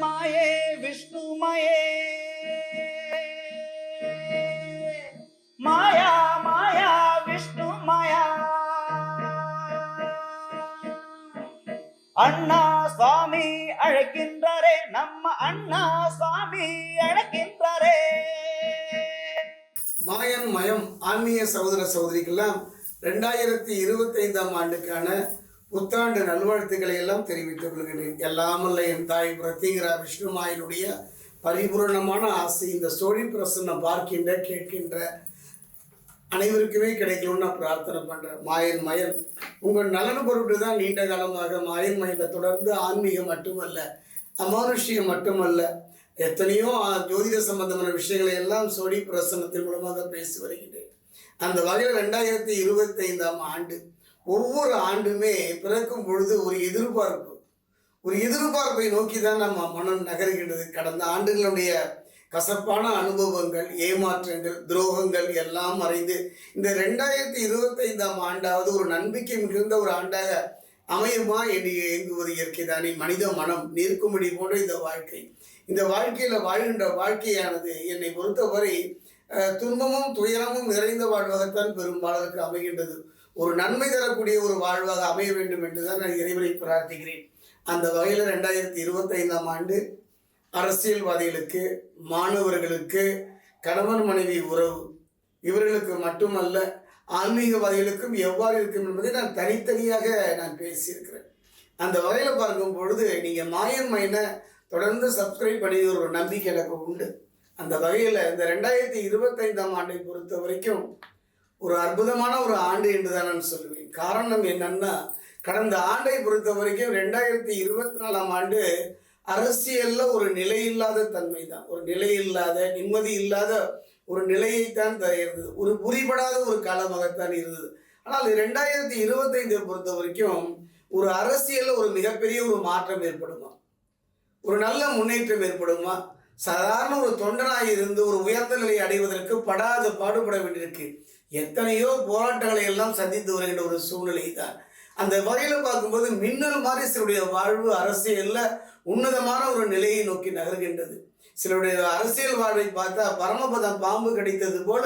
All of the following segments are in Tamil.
மாயே விஷ்ணுமயே மாயா மாயா விஷ்ணு மாயா அண்ணா சுவாமி அழைக்கின்றாரே நம்ம அண்ணா சுவாமி அழைக்கின்றாரே மாயன் மயம் ஆன்மீக சகோதர சகோதரிக்கெல்லாம் ரெண்டாயிரத்தி இருபத்தைந்தாம் ஆண்டுக்கான புத்தாண்டு நல்வாழ்த்துக்களை எல்லாம் தெரிவித்துக் கொள்கிறேன். எல்லாமல்ல என் தாய் பிரத்திகரா விஷ்ணுமாயினுடைய பரிபூரணமான ஆசை இந்த சோழி பிரசன்னம் பார்க்கின்ற கேட்கின்ற அனைவருக்குமே கிடைக்கணும்னு நான் பிரார்த்தனை பண்ணுறேன் மாயன் மயன் உங்கள் நலன் பொருட்டு தான் நீண்ட காலமாக மாயன் மயனில் தொடர்ந்து ஆன்மீகம் மட்டுமல்ல அமானுஷ்யம் மட்டுமல்ல எத்தனையோ ஜோதிட சம்பந்தமான விஷயங்களை எல்லாம் சோடி பிரசன்னத்தின் மூலமாக பேசி வருகின்றேன். அந்த வகையில் ரெண்டாயிரத்தி இருபத்தைந்தாம் ஆண்டு ஒவ்வொரு ஆண்டுமே பிறக்கும் பொழுது ஒரு எதிர்பார்ப்பு. ஒரு எதிர்பார்ப்பை நோக்கி தான் நம்ம மனம் நகர்கின்றது. கடந்த ஆண்டுகளுடைய கசப்பான அனுபவங்கள் ஏமாற்றங்கள் துரோகங்கள் எல்லாம் மறைந்து இந்த ரெண்டாயிரத்தி இருபத்தைந்தாம் ஆண்டாவது ஒரு நம்பிக்கை மிகுந்த ஒரு ஆண்டாக அமையுமா என்று இயங்குவது இயற்கைதானே. மனித மனம் நிற்கும்படி போன்ற இந்த வாழ்க்கை. இந்த வாழ்க்கையில் வாழ்கின்ற வாழ்க்கையானது என்னை பொறுத்தவரை துன்பமும் துயரமும் நிறைந்த வாழ்வாகத்தான் பெரும்பாலருக்கு அமைகின்றது. ஒரு நன்மை தரக்கூடிய ஒரு வாழ்வாக அமைய வேண்டும் என்று தான் நான் இறைவனை பிரார்த்திக்கிறேன். அந்த வகையில் ரெண்டாயிரத்தி இருபத்தைந்தாம் ஆண்டு அரசியல்வாதிகளுக்கு மாணவர்களுக்கு கணவன் மனைவி உறவு இவர்களுக்கு மட்டுமல்ல ஆன்மீகவாதிகளுக்கும் எவ்வாறு இருக்கும் என்பதை நான் தனித்தனியாக நான் பேசியிருக்கிறேன். அந்த வகையில் பார்க்கும் பொழுது நீங்கள் மாயன் மைனை தொடர்ந்து சப்ஸ்கிரைப் பண்ணி ஒரு நம்பிக்கை எனக்கு உண்டு. அந்த வகையில் இந்த ரெண்டாயிரத்தி இருபத்தைந்தாம் ஆண்டை பொறுத்த வரைக்கும் ஒரு அற்புதமான ஒரு ஆண்டு என்று தான் நான் சொல்லுவேன். காரணம் என்னன்னா கடந்த ஆண்டை பொறுத்த வரைக்கும் ரெண்டாயிரத்தி இருபத்தி நாலாம் ஆண்டு அரசியல்ல ஒரு நிலையில்லாத தன்மை தான் ஒரு நிலையில்லாத நிம்மதி இல்லாத ஒரு நிலையைத்தான் தான் இருந்தது. ஒரு புரிபடாத ஒரு காலமாகத்தான் இருந்தது. ஆனால் ரெண்டாயிரத்தி இருபத்தைந்தை பொறுத்த வரைக்கும் ஒரு அரசியல்ல ஒரு மிகப்பெரிய ஒரு மாற்றம் ஏற்படுமா? ஒரு நல்ல முன்னேற்றம் ஏற்படுமா? சாதாரண ஒரு தொண்டனாக இருந்து ஒரு உயர்ந்த நிலையை அடைவதற்கு படாத பாடுபட வேண்டியிருக்கு. எத்தனையோ போராட்டங்களை எல்லாம் சந்தித்து வருகின்ற ஒரு சூழ்நிலை தான் அந்த வகையில் பார்க்கும்போது மின்னல் மாதிரி சிலருடைய வாழ்வு அரசியலில் உன்னதமான ஒரு நிலையை நோக்கி நகர்கின்றது. சிலருடைய அரசியல் வாழ்வை பார்த்தா பரமபதம் பாம்பு கிடைத்தது போல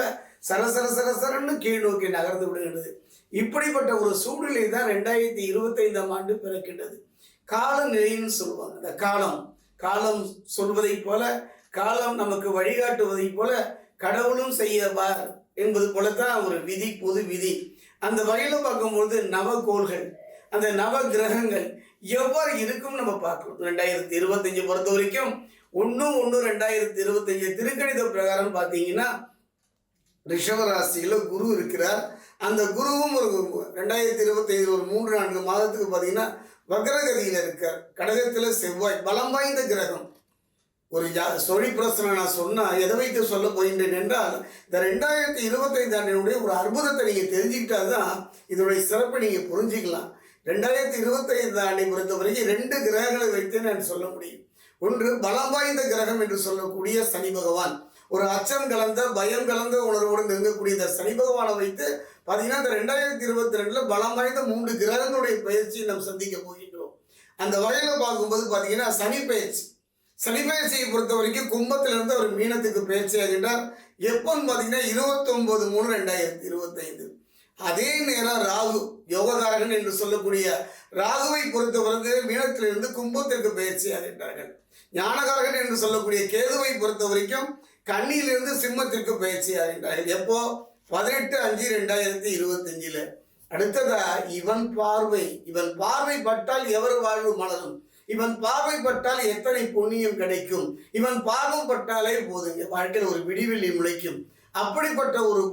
சரசர சரசரன்னு கீழ் நோக்கி நகர்ந்து விடுகின்றது. இப்படிப்பட்ட ஒரு சூழ்நிலை தான் ரெண்டாயிரத்தி இருபத்தைந்தாம் ஆண்டு பிறக்கின்றது. காலநிலைன்னு சொல்லுவாங்க. இந்த காலம் காலம் சொல்வதைப் போல காலம் நமக்கு வழிகாட்டுவதைப் போல கடவுளும் செய்யவார் என்பது போலத்தான் ஒரு விதி பொது விதி. அந்த வகையில் பார்க்கும்பொழுது நவகோள்கள் அந்த நவ கிரகங்கள் எவ்வாறு இருக்கும் நம்ம பார்க்கணும். ரெண்டாயிரத்தி இருபத்தஞ்சு பொறுத்த வரைக்கும் ஒன்று ஒன்று ரெண்டாயிரத்தி இருபத்தஞ்சு திருக்கணித பிரகாரம் பார்த்தீங்கன்னா ரிஷவராசியில் குரு இருக்கிறார். அந்த குருவும் ஒரு ரெண்டாயிரத்தி இருபத்தைந்து ஒரு மூன்று நான்கு மாதத்துக்கு பார்த்தீங்கன்னா வக்ரகதியில் இருக்கார். கடகத்தில் செவ்வாய் பலம் வாய்ந்த கிரகம். ஒரு ஜா சொழி பிரச்சனை நான் சொன்னால் எதை வைத்து சொல்ல போகின்றேன் என்றால் இந்த ரெண்டாயிரத்தி இருபத்தைந்து ஆண்டினுடைய ஒரு அற்புதத்தை நீங்கள் தெரிஞ்சுக்கிட்டா தான் இதனுடைய சிறப்பை நீங்கள் புரிஞ்சுக்கலாம். ரெண்டாயிரத்தி இருபத்தைந்து ஆண்டை பொறுத்த வரைக்கும் ரெண்டு கிரகங்களை வைத்து நான் சொல்ல முடியும். ஒன்று பலம் வாய்ந்த கிரகம் என்று சொல்லக்கூடிய சனி பகவான். ஒரு அச்சம் கலந்த பயம் கலந்த உணர்வோடு நெருங்கக்கூடிய இந்த சனி பகவானை வைத்து பார்த்தீங்கன்னா இந்த ரெண்டாயிரத்தி இருபத்தி ரெண்டில் பலம் வாய்ந்த மூன்று கிரகங்களுடைய பயிற்சியை நாம் சந்திக்க போகின்றோம். அந்த வகையில் பார்க்கும்போது பார்த்தீங்கன்னா சனி பயிற்சி. சனிப்பயிற்சியை பொறுத்த வரைக்கும் கும்பத்திலிருந்து அவர் மீனத்துக்கு பயிற்சி ஆகின்றார் எப்போன்னு பார்த்தீங்கன்னா இருபத்தொம்போது மூணு ரெண்டாயிரத்தி இருபத்தைந்து. அதே நேரம் ராகு யோககாரகன் என்று சொல்லக்கூடிய ராகுவை பொறுத்தவரைக்கு மீனத்திலிருந்து கும்பத்திற்கு பயிற்சி ஆகின்றார்கள் ஞானகாரகன் என்று சொல்லக்கூடிய கேதுவை பொறுத்த வரைக்கும் கண்ணியிலிருந்து சிம்மத்திற்கு பயிற்சி ஆகின்றார்கள் எப்போ? பதினெட்டு அஞ்சு ரெண்டாயிரத்தி இருபத்தஞ்சில். அடுத்ததா இவன் பார்வை. இவன் பார்வை பட்டால் எவர் வாழ்வு மலரும்? இவன் பார்வைப்பட்டால் எத்தனை புண்ணியம் கிடைக்கும்? இவன் பாவம் பட்டாலே போதுங்க வாழ்க்கையில் ஒரு விடிவெளி முளைக்கும். அப்படிப்பட்ட ஒரு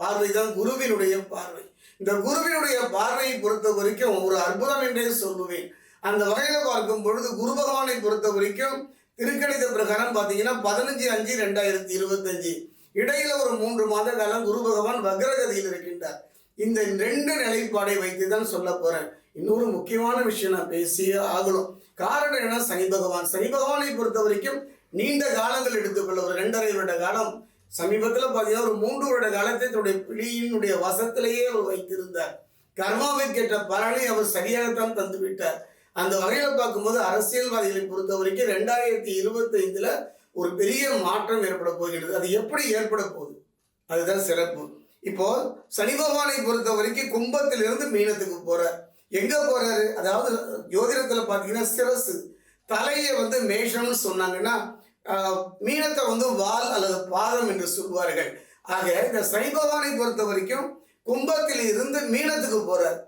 பார்வை தான் குருவினுடைய பார்வை. இந்த குருவினுடைய பார்வையை பொறுத்த வரைக்கும் ஒரு அற்புதம் என்றே சொல்லுவேன். அந்த வகையில் பார்க்கும் பொழுது குரு பகவானை பொறுத்த வரைக்கும் திருக்கணித பிரகாரம் பார்த்தீங்கன்னா பதினஞ்சு அஞ்சு ரெண்டாயிரத்தி இருபத்தஞ்சு. இடையில ஒரு மூன்று மாத காலம் குரு பகவான் வக்ரகதியில் இருக்கின்றார். இந்த ரெண்டு நிலைப்பாடை வைத்து தான் சொல்ல போறேன். இன்னொரு முக்கியமான விஷயம் நான் பேசியே ஆகணும். காரணம் என்ன? சனி பகவான். சனி பகவானை பொறுத்த வரைக்கும் நீண்ட காலங்கள் எடுத்துக்கொள்ள ஒரு ரெண்டரை வருட காலம் சமீபத்தில் பார்த்தீங்கன்னா ஒரு மூன்று வருட காலத்தை தன்னுடைய பிள்ளையினுடைய வசத்திலேயே அவர் வைத்திருந்தார். கர்மாவை கேட்ட பலனை அவர் சரியாகத்தான் தந்து விட்டார் அந்த வகையில் பார்க்கும்போது அரசியல்வாதிகளை பொறுத்த வரைக்கும் ரெண்டாயிரத்தி இருபத்தைந்தில் ஒரு பெரிய மாற்றம் ஏற்பட போகிறது அது எப்படி ஏற்பட போகுது? அதுதான் சிறப்பு. இப்போ சனி பகவானை பொறுத்த வரைக்கும் கும்பத்திலிருந்து மீனத்துக்கு போறார். எங்க போறாரு? அதாவது ஜோதிடத்துல பாத்தீங்கன்னா சிரசு. தலையை வந்து மேஷம்னு சொன்னாங்கன்னா மீனத்தை வந்து வால் அல்லது பாதம் என்று சொல்வார்கள். ஆக இந்த சனி பகவானை பொறுத்த வரைக்கும் கும்பத்தில் இருந்து மீனத்துக்கு போறார்.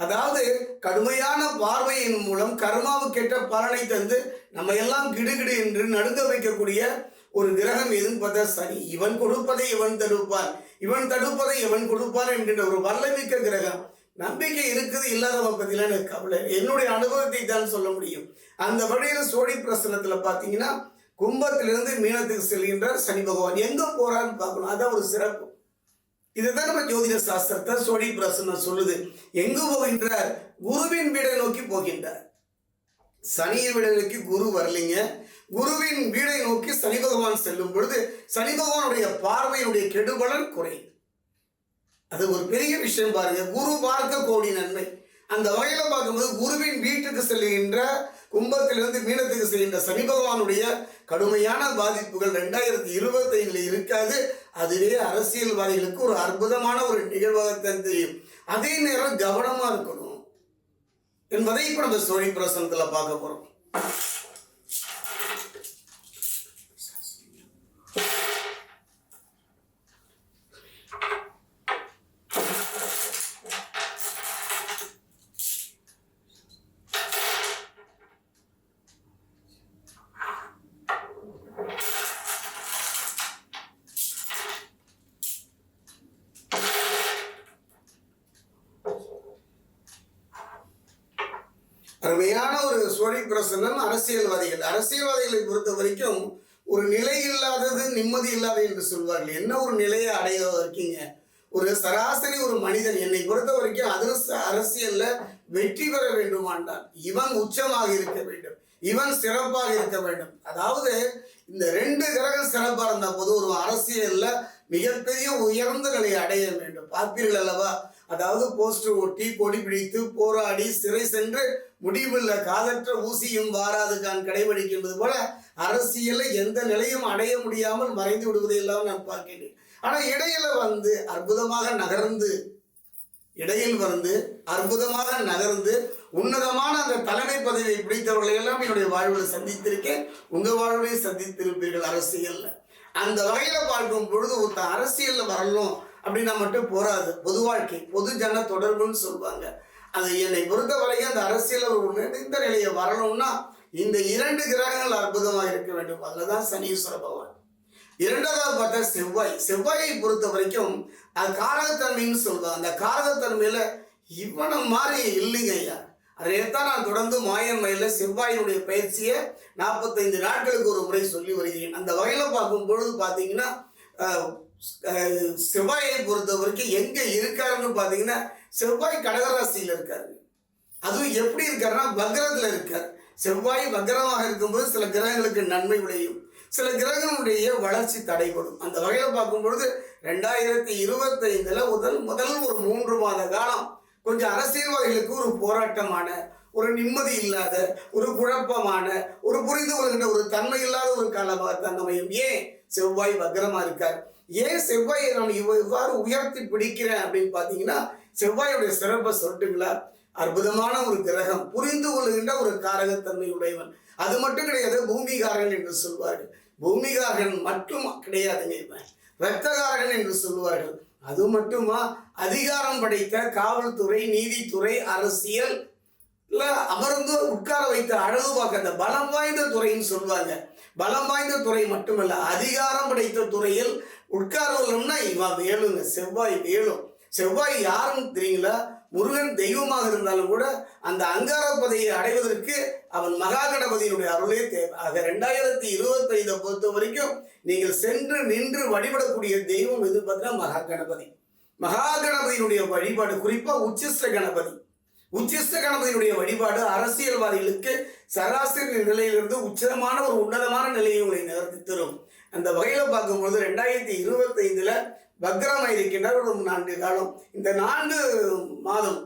அதாவது கடுமையான பார்வையின் மூலம் கர்மாவுக்கேற்ற பலனை தந்து நம்ம எல்லாம் கிடுகிடு என்று நடுங்க வைக்கக்கூடிய ஒரு கிரகம் எதுன்னு பார்த்தா சனி. இவன் கொடுப்பதை இவன் தடுப்பான். இவன் தடுப்பதை இவன் கொடுப்பான் என்கின்ற ஒரு வல்லமிக்க கிரகம். நம்பிக்கை இருக்குது இல்லாதவங்க பற்றிலாம் எனக்கு கவலை. என்னுடைய அனுபவத்தை தான் சொல்ல முடியும். அந்த வழியில் சோழி பிரசனத்தில் பார்த்தீங்கன்னா கும்பத்திலிருந்து மீனத்துக்கு செல்கின்றார் சனி பகவான். எங்கே போகிறான்னு பார்க்கணும். அதான் ஒரு சிறப்பு. இதுதான் நம்ம ஜோதிட சாஸ்திரத்தை சோழி பிரசன்னம் சொல்லுது. எங்கு போகின்றார்? குருவின் வீடை நோக்கி போகின்றார். சனியை வீடை நோக்கி குரு வரலைங்க. குருவின் வீடை நோக்கி சனி பகவான் செல்லும் பொழுது சனி பகவானுடைய பார்வையினுடைய கெடுபலன் குறையும். அது ஒரு பெரிய விஷயம் பாருங்க. குரு பார்க்க கோடி நன்மை. அந்த வகையில் பார்க்கும்போது குருவின் வீட்டுக்கு செல்கின்ற கும்பத்திலிருந்து மீனத்துக்கு செல்கின்ற சனி பகவானுடைய கடுமையான பாதிப்புகள் ரெண்டாயிரத்தி இருபத்தைந்துல இருக்காது. அதுவே அரசியல்வாதிகளுக்கு ஒரு அற்புதமான ஒரு நிகழ்வாகத்தான் தெரியும். அதே நேரம் கவனமாக இருக்கணும். என்பதை இப்போ நம்ம சோழி பிரசனத்தில் பார்க்க போகிறோம் அருமையான ஒரு சோழி பிரசன்னம் அரசியல்வாதிகள். அரசியல்வாதிகளை பொறுத்த வரைக்கும் ஒரு நிலை இல்லாதது நிம்மதி இல்லாது என்று சொல்வார்கள். என்ன ஒரு நிலையை அடைய இருக்கீங்க? ஒரு சராசரி ஒரு மனிதன் என்னை பொறுத்த வரைக்கும் அதிர்ஷ்ட அரசியல்ல வெற்றி பெற வேண்டுமாண்டான் இவன் உச்சமாக இருக்க வேண்டும். இவன் சிறப்பாக இருக்க வேண்டும். அதாவது இந்த ரெண்டு கிரகம் சிறப்பாக இருந்த போது ஒரு அரசியல்ல மிகப்பெரிய உயர்ந்த நிலையை அடைய வேண்டும். பார்ப்பீர்கள் அல்லவா? அதாவது போஸ்டர் ஒட்டி கொடி பிடித்து போராடி சிறை சென்று முடிவுள்ள காதற்ற ஊசியும் வாராது நான் கடைபிடிக்கின்றது போல அரசியலை எந்த நிலையும் அடைய முடியாமல் மறைந்து விடுவதை எல்லாம் நான் பார்க்கிறேன் ஆனால் இடையில வந்து அற்புதமாக நகர்ந்து இடையில் வந்து அற்புதமாக நகர்ந்து உன்னதமான அந்த தலைமை பதவியை பிடித்தவர்களை எல்லாம் என்னுடைய வாழ்வில் சந்தித்திருக்கேன். உங்க வாழ்விலையும் சந்தித்திருப்பீர்கள் அரசியல்ல. அந்த வகையில் பார்க்கும் பொழுது ஒருத்தன் அரசியல்ல வரணும் அப்படின்னா மட்டும் போராது பொது வாழ்க்கை பொது ஜன தொடர்புன்னு சொல்லுவாங்க. அது என்னை பொறுத்த வரைக்கும் அந்த அரசியல் ஒரு நினைந்த நிலையை வரணும்னா இந்த இரண்டு கிரகங்கள் அற்புதமாக இருக்க வேண்டும். அதுலதான் சனீஸ்வர பகவான். இரண்டாவது பார்த்தா செவ்வாய். செவ்வாயை பொறுத்த வரைக்கும் அது காரகத்தன்மைன்னு சொல்லுவாங்க. அந்த காரகத்தன்மையில் இவனை மாதிரி இல்லைங்க ஐயா. அதைத்தான் நான் தொடர்ந்து மாயன்மையில செவ்வாயினுடைய பயிற்சியை நாற்பத்தைந்து நாட்களுக்கு ஒரு முறை சொல்லி வருகிறேன். அந்த வகையில் பார்க்கும் பொழுது பார்த்தீங்கன்னா செவ்வாயை பொறுத்த வரைக்கும் எங்கே இருக்காருன்னு பார்த்தீங்கன்னா செவ்வாய் கடகராசியில் இருக்காரு. அதுவும் எப்படி இருக்காருன்னா வக்ரத்தில் இருக்கார். செவ்வாய் வக்ரமாக இருக்கும்போது சில கிரகங்களுக்கு நன்மை விளையும். சில கிரகங்களுடைய வளர்ச்சி தடைபடும். அந்த வகையில் பார்க்கும் பொழுது ரெண்டாயிரத்தி இருபத்தைந்தில் முதல் முதல் ஒரு மூன்று மாத காலம் கொஞ்சம் அரசியல்வாதிகளுக்கு ஒரு போராட்டமான ஒரு நிம்மதி இல்லாத ஒரு குழப்பமான ஒரு புரிந்து கொள்கின்ற ஒரு தன்மை இல்லாத ஒரு காலமாக தான் அமையும் ஏன்? செவ்வாய் வக்ரமாக இருக்கார். ஏன் செவ்வாயை நான் இவ் இவ்வாறு உயர்த்தி பிடிக்கிறேன் அப்படின்னு பார்த்தீங்கன்னா செவ்வாயுடைய சிறப்பை சொல்லட்டுங்களா? அற்புதமான ஒரு கிரகம் புரிந்து கொள்கின்ற ஒரு காரகத்தன்மை உடையவன். அது மட்டும் கிடையாது பூமிகாரன் என்று சொல்வார்கள். பூமிகாரன் மட்டும் கிடையாதுங்க இவன். ரத்தகாரகன் என்று சொல்வார்கள். அது மட்டுமா? அதிகாரம் படைத்த காவல்துறை நீதித்துறை அரசியல் இல்லை அமர்ந்து உட்கார வைத்த அழகு பார்க்க அந்த பலம் வாய்ந்த துறைன்னு சொல்லுவாங்க பலம் வாய்ந்த துறை மட்டுமல்ல அதிகாரம் படைத்த துறையில் உட்கார்வலம்னா இவன் வேலுங்க செவ்வாய் வேலும் செவ்வாய் யாருன்னு தெரியுங்களா? முருகன் தெய்வமாக இருந்தாலும் கூட அந்த அங்கார பதையை அடைவதற்கு அவன் மகாகணபதியினுடைய அருளே தேவை. ஆக ரெண்டாயிரத்தி இருபத்தைந்தை பொறுத்த வரைக்கும் நீங்கள் சென்று நின்று வழிபடக்கூடிய தெய்வம் எது பார்த்தீங்கன்னா மகா கணபதி மகா கணபதியினுடைய வழிபாடு குறிப்பாக உச்சிஷ்ட கணபதி. உச்சிஷ்ட கணபதியினுடைய வழிபாடு அரசியல்வாதிகளுக்கு சராசரி நிலையிலிருந்து உச்சமான ஒரு உன்னதமான நிலையை உங்களை நகர்த்தி தரும். அந்த வகையில் பார்க்கும்போது ரெண்டாயிரத்தி இருபத்தைந்தில் பக்ரமாக இருக்கின்றார் ஒரு நான்கு காலம். இந்த நான்கு மாதம்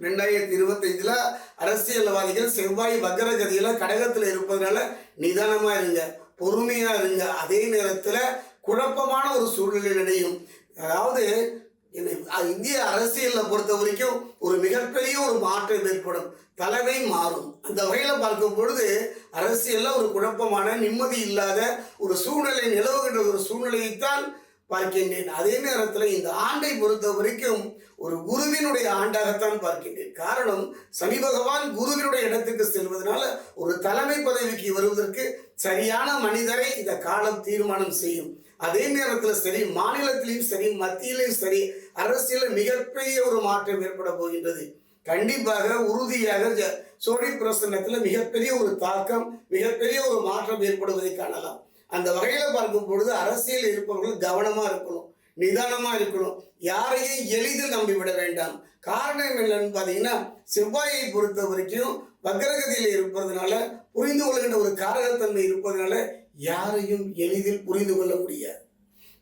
ரெண்டாயிரத்தி இருபத்தைந்தில் அரசியல்வாதிகள் செவ்வாய் வக்கரகதியில கடகத்தில் இருப்பதனால நிதானமாக இருங்க பொறுமையாக இருங்க. அதே நேரத்தில் குழப்பமான ஒரு சூழ்நிலை அடையும் அதாவது இந்திய அரசியலை பொறுத்த வரைக்கும் ஒரு மிகப்பெரிய ஒரு மாற்றம் ஏற்படும். தலைமை மாறும். அந்த வகையில் பார்க்கும் பொழுது அரசியலில் ஒரு குழப்பமான நிம்மதி இல்லாத ஒரு சூழ்நிலை நிலவுகின்ற ஒரு சூழ்நிலையைத்தான் பார்க்கின்றேன். அதே நேரத்தில் இந்த ஆண்டை பொறுத்த வரைக்கும் ஒரு குருவினுடைய ஆண்டாகத்தான் பார்க்கின்றேன். காரணம் சனி பகவான் குருவினுடைய இடத்துக்கு செல்வதனால ஒரு தலைமை பதவிக்கு வருவதற்கு சரியான மனிதரை இந்த காலம் தீர்மானம் செய்யும். அதே நேரத்தில் சரி மாநிலத்திலையும் சரி மத்தியிலையும் சரி அரசியலில் மிகப்பெரிய ஒரு மாற்றம் ஏற்பட போகின்றது. கண்டிப்பாக உறுதியாக சோழி பிரசன்னத்தில் மிகப்பெரிய ஒரு தாக்கம் மிகப்பெரிய ஒரு மாற்றம் ஏற்படுவதை காணலாம். அந்த வகையில் பார்க்கும் பொழுது அரசியல் இருப்பவர்கள் கவனமா இருக்கணும் நிதானமா இருக்கணும். யாரையும் எளிதில் நம்பிவிட வேண்டாம். காரணம் என்னன்னு பார்த்தீங்கன்னா செவ்வாயை பொறுத்த வரைக்கும் வக்கரகதியில் இருப்பதனால புரிந்து கொள்கின்ற ஒரு காரகத்தன்மை இருப்பதனால யாரையும் எளிதில் புரிந்து கொள்ள முடியாது.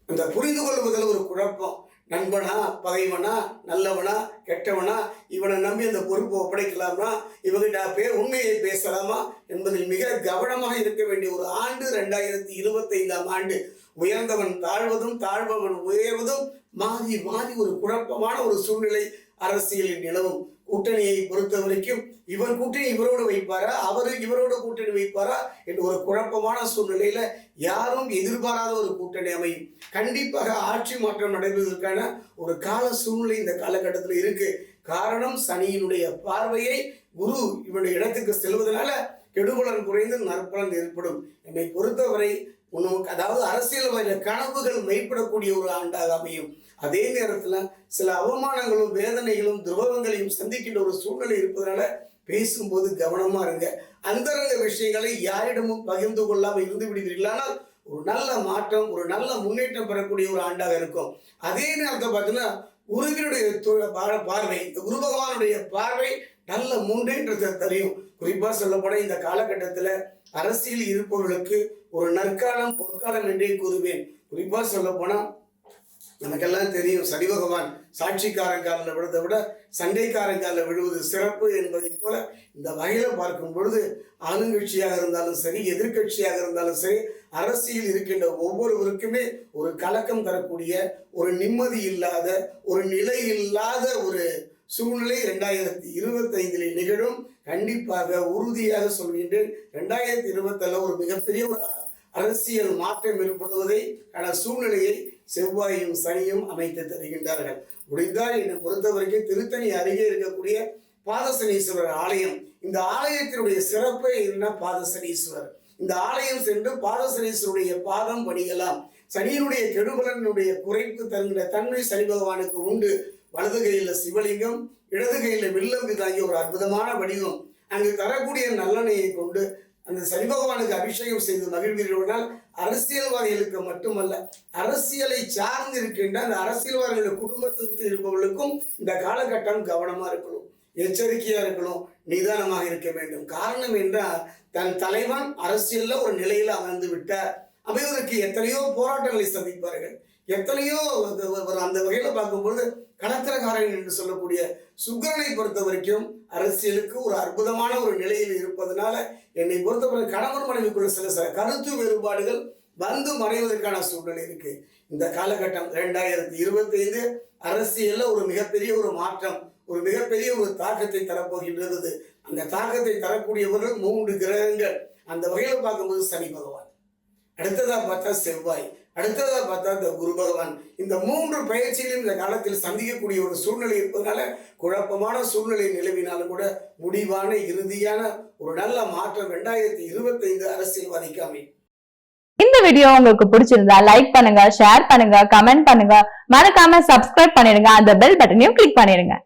அந்த புரிந்து கொள்வதில் ஒரு குழப்பம். நண்பனா பகைவனா நல்லவனா கெட்டவனா இவனை நம்பி அந்த பொறுப்பை ஒப்படைக்கலாமா? இவங்கிட்ட பே உண்மையை பேசலாமா? என்பதில் மிக கவனமாக இருக்க வேண்டிய ஒரு ஆண்டு ரெண்டாயிரத்தி இருபத்தைந்தாம் ஆண்டு. உயர்ந்தவன் தாழ்வதும் தாழ்பவன் உயர்வதும் மாறி மாறி ஒரு குழப்பமான ஒரு சூழ்நிலை அரசியலில் நிலவும். கூட்டணியை பொறுத்த வரைக்கும் இவர் கூட்டணி இவரோடு வைப்பாரா? அவர் இவரோட கூட்டணி வைப்பாரா? என்ற ஒரு குழப்பமான சூழ்நிலையில யாரும் எதிர்பாராத ஒரு கூட்டணி அமையும். கண்டிப்பாக ஆட்சி மாற்றம் நடைபெறுவதற்கான ஒரு கால சூழ்நிலை இந்த காலகட்டத்தில் இருக்கு. காரணம் சனியினுடைய பார்வையை குரு இவனுடைய இடத்துக்கு செல்வதனால கெடுபலன் குறைந்து நற்பலன் ஏற்படும். என்னை பொறுத்தவரை உனக்கு அதாவது அரசியல் கனவுகள் மெய்ப்படக்கூடிய ஒரு ஆண்டாக அமையும். அதே நேரத்தில் சில அவமானங்களும் வேதனைகளும் துரோகங்களையும் சந்திக்கின்ற ஒரு சூழ்நிலை இருப்பதனால பேசும்போது கவனமாக இருங்க. அந்தரங்க விஷயங்களை யாரிடமும் பகிர்ந்து கொள்ளாமல் இருந்து விடுகிறீர்களானால் ஒரு நல்ல மாற்றம் ஒரு நல்ல முன்னேற்றம் பெறக்கூடிய ஒரு ஆண்டாக இருக்கும். அதே நேரத்தை பார்த்தீங்கன்னா குருவினுடைய பா- பார்வை இந்த குரு பகவானுடைய பார்வை நல்ல முன்னேற்றத்தை தெரியும் குறிப்பாக சொல்லப்போனால் இந்த காலகட்டத்தில் அரசியல் இருப்பவர்களுக்கு ஒரு நற்காலம் பொற்காலம் என்றே கூறுவேன். குறிப்பாக சொல்லப்போனால் நமக்கெல்லாம் தெரியும் சனி பகவான் சாட்சிக்காரன் காலில் விழுறதை விட சண்டைக்காரன் காலில் விழுவது சிறப்பு என்பதை போல இந்த வகையில் பார்க்கும் பொழுது ஆளுங்கட்சியாக இருந்தாலும் சரி எதிர்க்கட்சியாக இருந்தாலும் சரி அரசியல் இருக்கின்ற ஒவ்வொருவருக்குமே ஒரு கலக்கம் தரக்கூடிய ஒரு நிம்மதி இல்லாத ஒரு நிலை இல்லாத ஒரு சூழ்நிலை ரெண்டாயிரத்தி இருபத்தைந்தில் நிகழும். கண்டிப்பாக உறுதியாக சொல்கின்றேன் ரெண்டாயிரத்தி இருபத்தில் ஒரு மிகப்பெரிய ஒரு அரசியல் மாற்றம் ஏற்படுவதை ஆனால் சூழ்நிலையை செவ்வாயும் சனியும் அமைத்து தருகின்றார்கள். முடிந்தால் என்னை பொறுத்தவரைக்கும் திருத்தணி அருகே இருக்கக்கூடிய பாதசனீஸ்வரர் ஆலயம். இந்த ஆலயத்தினுடைய சிறப்பே என்ன பாதசனீஸ்வரர்? இந்த ஆலயம் சென்று பாதசனீஸ்வருடைய பாதம் பணியலாம் சனியினுடைய கெடுபலனுடைய குறைப்பு தருகின்ற தன்மை சனி பகவானுக்கு உண்டு. வலது கையில சிவலிங்கம் இடது கையில வில்லம் இதாகிய ஒரு அற்புதமான வடிவம். அங்கு தரக்கூடிய நல்லெண்ணையை கொண்டு அந்த சனி பகவானுக்கு அபிஷேகம் செய்து மகிழ்வீர்களால் அரசியல்வாதிகளுக்கு மட்டுமல்ல அரசியலை சார்ந்து இருக்கின்ற அந்த அரசியல்வாதிகளுடைய குடும்பத்திற்கு இருப்பவர்களுக்கும் இந்த காலகட்டம் கவனமா இருக்கணும். எச்சரிக்கையா இருக்கணும். நிதானமாக இருக்க வேண்டும். காரணம் என்றால் தன் தலைவன் அரசியல்ல ஒரு நிலையில அமர்ந்து விட்டார். அமைவதற்கு எத்தனையோ போராட்டங்களை சந்திப்பார்கள். எத்தனையோ அந்த வகையில பார்க்கும்பொழுது கலத்திரக்காரன் என்று சொல்லக்கூடிய சுக்கிரனை பொறுத்த வரைக்கும் அரசியலுக்கு ஒரு அற்புதமான ஒரு நிலையில் இருப்பதனால என்னை பொறுத்தவரை கணவன் மனைவிக்குள்ள சில சில கருத்து வேறுபாடுகள் வந்து மறைவதற்கான சூழ்நிலை இருக்கு. இந்த காலகட்டம் ரெண்டாயிரத்தி இருபத்தி ஐந்து அரசியல்ல ஒரு மிகப்பெரிய ஒரு மாற்றம் ஒரு மிகப்பெரிய ஒரு தாக்கத்தை தரப்போகின்றது. அந்த தாக்கத்தை தரக்கூடியவர்கள் மூன்று கிரகங்கள். அந்த வகையில் பார்க்கும்போது சனி பகவான். அடுத்ததா பார்த்தா செவ்வாய் அடுத்ததா பார்த்தா இந்த குரு பகவான். இந்த மூன்று பயிற்சியிலும் இந்த காலத்தில் சந்திக்கக்கூடிய ஒரு சூழ்நிலை இருப்பதனால குழப்பமான சூழ்நிலை நிலவினாலும் கூட முடிவான இறுதியான ஒரு நல்ல மாற்றம் ரெண்டாயிரத்தி இருபத்தைந்து அரசியல்வாதிக்கு அமையும். இந்த வீடியோ உங்களுக்கு பிடிச்சிருந்தா லைக் பண்ணுங்க ஷேர் பண்ணுங்க கமெண்ட் பண்ணுங்க. மறக்காம சப்ஸ்கிரைப் பண்ணிடுங்க அந்த பெல் பட்டனையும் கிளிக் பண்ணிடுங்க.